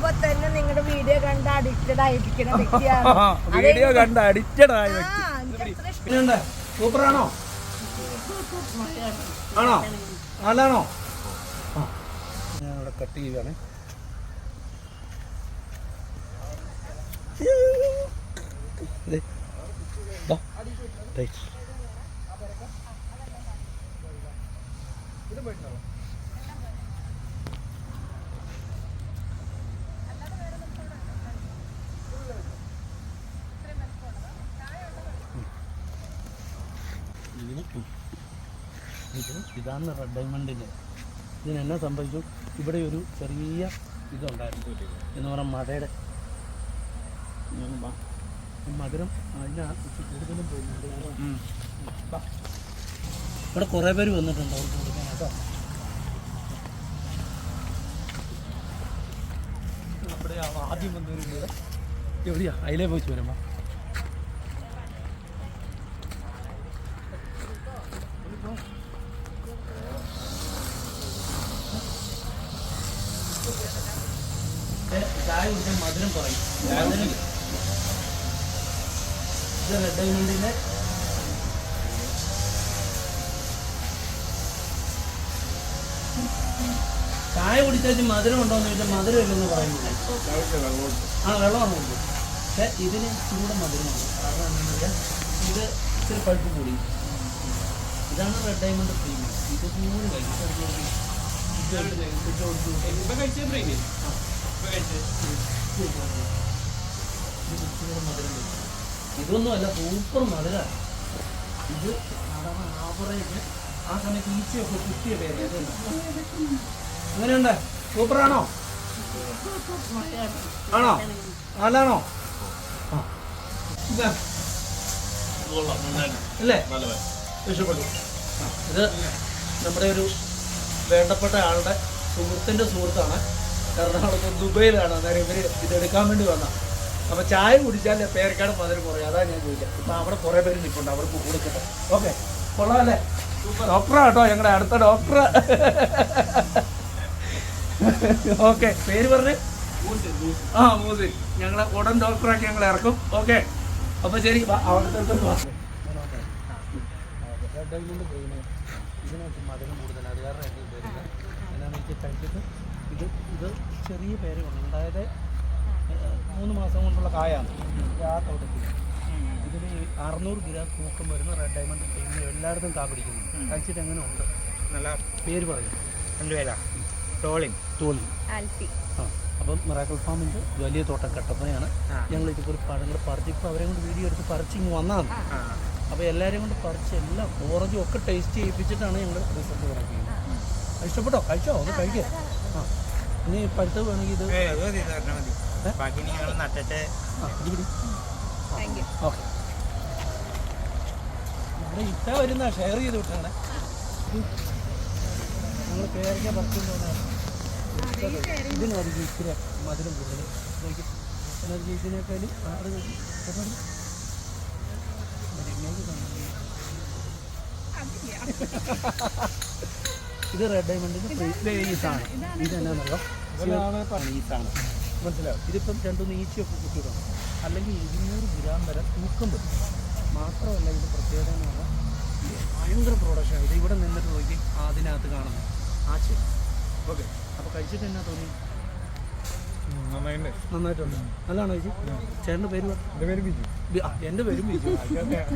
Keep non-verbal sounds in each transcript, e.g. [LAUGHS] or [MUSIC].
വരുമ്പോ തന്നെ നിങ്ങളുടെ വീഡിയോ കണ്ട് അഡിക്റ്റഡ് ആയിരിക്കുന്ന [LAUGHS] വ്യക്തിയാണ്. [LAUGHS] വീഡിയോ കണ്ട് അഡിക്റ്റഡ് ആയ വ്യക്തി. സൂപ്പറാണോ ആണോ? നല്ലതാണോ ഇവിടെ കട്ട് ചെയ്യുകയാണ്. ഇത് ദാ. ഇത് ഇതാണ് റെഡ് ഡയമണ്ടിന്റെ. ഇതിന് എന്നാ സംഭവിച്ചു? ഇവിടെ ഒരു ചെറിയ ഇതുണ്ടായിരുന്നു എന്ന് പറഞ്ഞാൽ മഴയുടെ മധുരം അതിന് കൂടുതലും പോയിട്ടുണ്ട്. ഇവിടെ കുറേ പേര് വന്നിട്ടുണ്ട് അവർക്ക് കൊടുക്കാൻ കേട്ടോ. നമ്മുടെ ആദ്യം വന്നവരുണ്ട് എവിടെയാ? അതിലേ പോയി വരുമ്പോ കുടിച്ചാൽ മധുരം കുറയും. ഇത് റെഡ് ഡയമണ്ടിന്റെ ചായ കുടിച്ചാൽ മധുരം ഉണ്ടോ എന്ന് ചോദിച്ചാൽ മധുരം ഇല്ലെന്ന് പറയുന്നില്ല. ആ വെള്ളമാണ് ഉണ്ട് പക്ഷെ ഇതിന് ചൂട് മധുരമാണ് കാരണം എന്താണെന്ന് വെച്ചാൽ ഇത് ഇച്ചിരി പഴുപ്പ് കൂടി. ഇതാണ് റെഡ് ഡയമണ്ട് പ്രീമിയം ഇത് കൂടി കഴിക്കും ഇതൊന്നും അല്ല സൂപ്പർ മധുരമാണ് ഇത് ആവറേജ് ആ സമയത്ത് ഈച്ചയൊക്കെ കുത്തിയ പേര് അങ്ങനെയുണ്ട് സൂപ്പറാണോ ആണോ ഇതാ. അല്ലേ ഇത് നമ്മുടെ ഒരു വേണ്ടപ്പെട്ട ആളുടെ സുഹൃത്തിന്റെ സുഹൃത്താണ് എറണാകുളത്ത് ദുബൈയിലാണ് അന്നേരം ഇവർ ഇതെടുക്കാൻ വേണ്ടി വന്ന അപ്പോൾ ചായ കുടിച്ചാൽ പേരക്കാട് മധുരം കുറയും അതാ ഞാൻ ചോദിക്കാം ഇപ്പം അവിടെ കുറേ പേര് നിൽപ്പുണ്ട് അവർക്ക് കൊടുക്കട്ടെ ഓക്കെ കൊള്ളാമല്ലേ ഡോക്ടറാ കേട്ടോ ഞങ്ങളുടെ അടുത്ത ഡോക്ടർ ഓക്കെ പേര് പറഞ്ഞ് ആ മൂസി ഞങ്ങളെ ഉടൻ ഡോക്ടറാക്കി ഞങ്ങൾ ഇറക്കും ഓക്കെ അപ്പോൾ ശരി അവിടുത്തെ ഇതിനകത്ത് മധുരം കൂടുതലാണ് അത് കാരണം ഇത് വരുന്നത് എന്നാന്ന് എനിക്ക് കഴിച്ചിട്ട് ഇത് ഇത് ചെറിയ പേരുകളുണ്ട് അതായത് മൂന്ന് മാസം കൊണ്ടുള്ള കായാണ്. ആ തോട്ടത്തിൽ. ഇതിന് അറുന്നൂറ് ഗ്രാം തൂക്കം വരുന്ന റെഡ് ഡയമണ്ട് തെങ്ങ് എല്ലായിടത്തും കാ പിടിക്കുന്നു. കഴിച്ചിട്ട് എങ്ങനെ ഉണ്ട്? നല്ല പേര് പറയും. രണ്ട് പേരാ. ടോളിൻ. ടോളിൻ. ആ അപ്പം മിറാക്കൽ ഫാമിന്റെ വലിയ തോട്ടം കട്ടപ്പനയാണ്. ഞങ്ങൾ ഞങ്ങൾ ഇതുപോലെ പഴങ്ങൾ പറിച്ച് ഇപ്പോൾ അവരെ കൊണ്ട് വീഡിയോ എടുത്ത് പറിച്ച് ഇങ്ങ് വന്നതാണ്. അപ്പോൾ എല്ലാവരെയും കൊണ്ട് പറിച്ച് എല്ലാം ഓറഞ്ചും ഒക്കെ ടേസ്റ്റ് ചെയ്യിപ്പിച്ചിട്ടാണ് ഞങ്ങൾ റിസൾട്ട് പറയുന്നത് ഇഷ്ടപ്പെട്ടോ? കഴിച്ചോ? ഒന്ന് കഴിക്കേ. ആ. ഇനി പഴുത്തത് വേണമെങ്കിൽ ഇത്? ബാക്കി നട്ടിട്ട് ഓക്കെ. നമ്മുടെ ഇത്ത വരുന്ന ഷെയർ ചെയ്ത് വിട്ടാണ് നിങ്ങൾ പേരൊക്കെ പറിച്ചുകൊണ്ട് ഇതിനായിരിക്കും ഇത്തിരി മധുരം കൂടുതൽ എനർജി ഇതിനേക്കാളും ആറ് കാണാം. ഇത് റെഡ് ഡയമണ്ടിന്റെ ഈസാണ് ഇതെന്നാന്നറിയോ ഈസാണ് മനസ്സിലാവും ഇതിപ്പം രണ്ടു ഈച്ചയൊക്കെ കുത്തിയിട്ടുണ്ട് അല്ലെങ്കിൽ ഇരുന്നൂറ് ഗ്രാം വരെ തൂക്കം വരും. മാത്രമല്ല ഇത് പ്രത്യേകത എന്ന് പറഞ്ഞാൽ ഭയങ്കര പ്രൊഡക്ഷൻ ഇത് ഇവിടെ നിന്നിട്ട് നോക്കി അതിനകത്ത് കാണുന്നത്. ആ ശരി ഓക്കെ. അപ്പോൾ കഴിച്ചിട്ട് എന്നാ തോന്നി? നന്നായിട്ടുണ്ട്. നന്നായിട്ടുണ്ട്. നല്ലതാണോ ചേച്ചി? ചേട്ടന്റെ പേര്. എന്റെ പേര് ബിജു. എന്റെ പേരും ബിജു.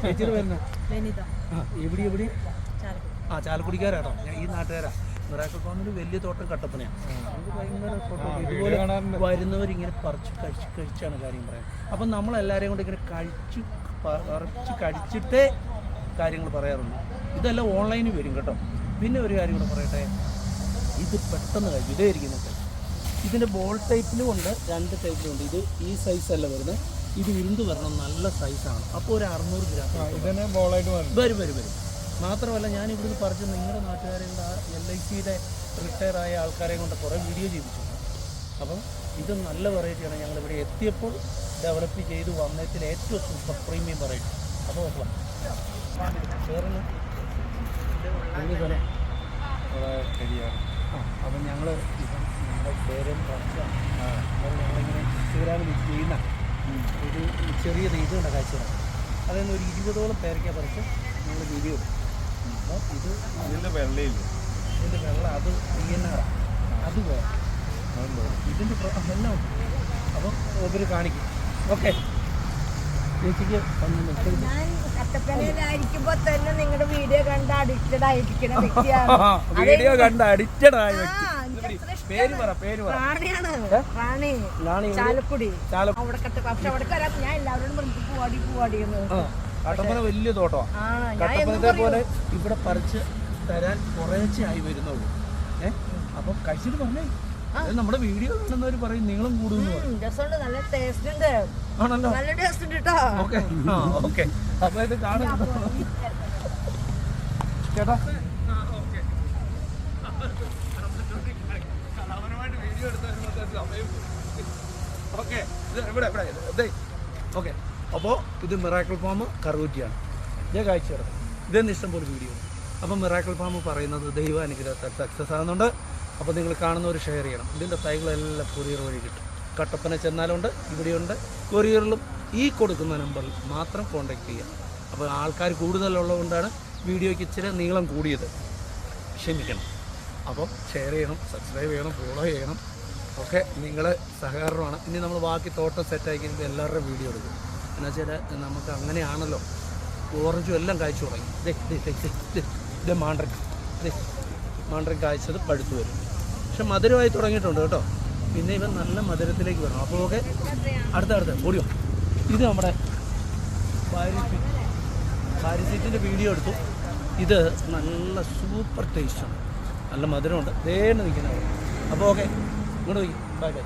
ചേച്ചിയുടെ പേരെന്നാ? ആ എവിടെ എവിടെ ആ ചാലക്കുടിക്കാരാട്ടോ. ഞാൻ ഈ നാട്ടുകാരാ. മിറാക്കിൾ ഫാമിൽ വലിയ തോട്ടം കട്ടപ്പനയാണ്. ഇതുപോലെ വരുന്നവരിങ്ങനെ പറിച്ച് കഴിച്ച് കഴിച്ചാണ് കാര്യം പറയുന്നത് അപ്പം നമ്മളെല്ലാവരെയും കൊണ്ട് ഇങ്ങനെ കഴിച്ച് പറിച്ച് കഴിച്ചിട്ടേ കാര്യങ്ങൾ പറയാറുള്ളൂ. ഇതെല്ലാം ഓൺലൈനിൽ വരും കേട്ടോ. പിന്നെ ഒരു കാര്യം കൂടെ പറയട്ടെ. ഇത് പെട്ടെന്ന് കഴിക്കും ഇതേ ഇരിക്കുന്നത് ഇതിന്റെ ബോൾ ടൈപ്പിലും ഉണ്ട് രണ്ട് ടൈപ്പിലും ഉണ്ട്. ഇത് ഈ സൈസ് അല്ല വരുന്നത്. ഇത് ഇരുന്ന് വരണം നല്ല സൈസാണ് അപ്പോൾ ഒരു അറുന്നൂറ് ഗ്രാം വരും വരും വരും. മാത്രമല്ല ഞാൻ ഇവിടുന്ന് പറിച്ച് നിങ്ങളുടെ നാട്ടുകാരുടെ ആ എൽ ഐ സിയുടെ റിട്ടയർ ആയ ആൾക്കാരെ കൊണ്ട് കുറേ വീഡിയോ ചെയ്യിപ്പിച്ചു. അപ്പം ഇത് നല്ല വെറൈറ്റിയാണ് ഞങ്ങൾ ഇവിടെ എത്തിയപ്പോൾ ഡെവലപ്പ് ചെയ്ത് വന്നതിൽ ഏറ്റവും സൂപ്പർ പ്രീമിയം വെറൈറ്റി അപ്പോൾ വേറെ ശരിയാണ്. ആ അപ്പം ഞങ്ങൾ ഞങ്ങളുടെ പേരും പ്രശ്നമാണ് ഞങ്ങളിങ്ങനെ ഇൻസ്റ്റഗ്രാമിൽ ചെയ്യുന്ന ഒരു ചെറിയ രീതി കണ്ട കാഴ്ചയാണ്. അതിൽ നിന്ന് ഒരു ഇരുപതോളം പേരൊക്കെ പറിച്ച് ഞങ്ങൾ വീഡിയോ എടുക്കും അപ്പോൾ ഇത് ഇതിന്റെ വെള്ളയില്ല? ഇതിന്റെ വെള്ളം അത് ഡി എൻ ആർ അത് വേറെ ഇതിന്റെ എല്ലാം അപ്പം ഇവർ കാണിക്കും. ഓക്കെ. ചേച്ചിക്ക് കട്ടപ്പനയിലായിരിക്കുമ്പോ തന്നെ നിങ്ങളുടെ വീഡിയോ കണ്ട് അഡിക്റ്റഡ് ആയിരിക്കുന്ന [LAUGHS] വ്യക്തിയാണ്. [LAUGHS] വീഡിയോ കണ്ട് അഡിക്റ്റഡ് ആയ വ്യക്തി. പേര് പറ പേര് പറ. റാണി. ചാലക്കുടി. ചാല അവിടെ പക്ഷെ അവിടെ ഞാൻ എല്ലാവരോടും പറഞ്ഞു പൂവാടി പൂവാടി എന്ന് കട്ടപ്പന വലിയ തോട്ടമാണ് കട്ടപ്പനത്തെ പോലെ ഇവിടെ പറിച്ച് തരാൻ കുറേശ്ശെ ആയി വരുന്നുള്ളൂ. ഏ? അപ്പം കഴിച്ചിട്ട് പറഞ്ഞേ നമ്മുടെ വീഡിയോ കാണുന്നവർ പറയും നീളം ഉം, നല്ല ടേസ്റ്റ് ഉണ്ട്. ആണല്ലോ. നല്ല ടേസ്റ്റ് ഉണ്ട് കേട്ടോ ഓക്കെ. ആ ഓക്കെ. അപ്പൊ ഇത് കാണുന്നു ചേട്ടാ. ഓക്കെ. ഇവിടെ ഇവിടെ ഓക്കെ. അപ്പോൾ ഇത് മിറാക്കിൾ ഫാം കറുകുറ്റിയാണ്. ഞാൻ കാഴ്ച കിടക്കും ഇതെന്ന് ഇഷ്ടംപോലെ വീഡിയോ അപ്പം മിറാക്കിൾ ഫാം പറയുന്നത് ദൈവ ദൈവാനുഗ്രഹത്താൽ സക്സസ് ആകുന്നുണ്ട്. അപ്പോൾ നിങ്ങൾ കാണുന്നവർ ഷെയർ ചെയ്യണം. ഇതിന്റെ തൈകളെല്ലാം കൊറിയർ വഴി കിട്ടും. കട്ടപ്പന ചെന്നാലുണ്ട് ഇവിടെയുണ്ട്. കൊറിയറിലും ഈ കൊടുക്കുന്ന നമ്പറിൽ മാത്രം കോൺടാക്ട് ചെയ്യുക അപ്പോൾ ആൾക്കാർ കൂടുതലുള്ളതുകൊണ്ടാണ് വീഡിയോയ്ക്ക് ഇച്ചിരി നീളം കൂടിയത്. ക്ഷമിക്കണം. അപ്പം ഷെയർ ചെയ്യണം സബ്സ്ക്രൈബ് ചെയ്യണം ഫോളോ ചെയ്യണം. ഒക്കെ നിങ്ങളെ സഹകരണമാണ്. ഇനി നമ്മൾ ബാക്കി തോട്ടം സെറ്റാക്കി എല്ലാവരുടെയും വീഡിയോ എടുക്കും. എന്ന് വെച്ചാൽ നമുക്ക് അങ്ങനെയാണല്ലോ. ഓറഞ്ചും എല്ലാം കായ്ച്ചു തുടങ്ങി. ഇത് മാണ്ടൻ മാണ്ടൻ കായ്ച്ചത് പഴുത്തു വരും. പക്ഷെ മധുരമായി തുടങ്ങിയിട്ടുണ്ട് കേട്ടോ. പിന്നെ ഇവൻ നല്ല മധുരത്തിലേക്ക് വരണം. അപ്പോൾ ഓക്കെ അടുത്ത അടുത്ത ഓടിയോ ഇത് നമ്മുടെ പാരിസീറ്റിന്റെ വീഡിയോ എടുത്തു. ഇത് നല്ല സൂപ്പർ ടേസ്റ്റാണ്. നല്ല മധുരമുണ്ട്. വേണ്ട നിൽക്കുന്നത് അപ്പോൾ ഓക്കെ ഇങ്ങോട്ട് ബൈ ബൈ.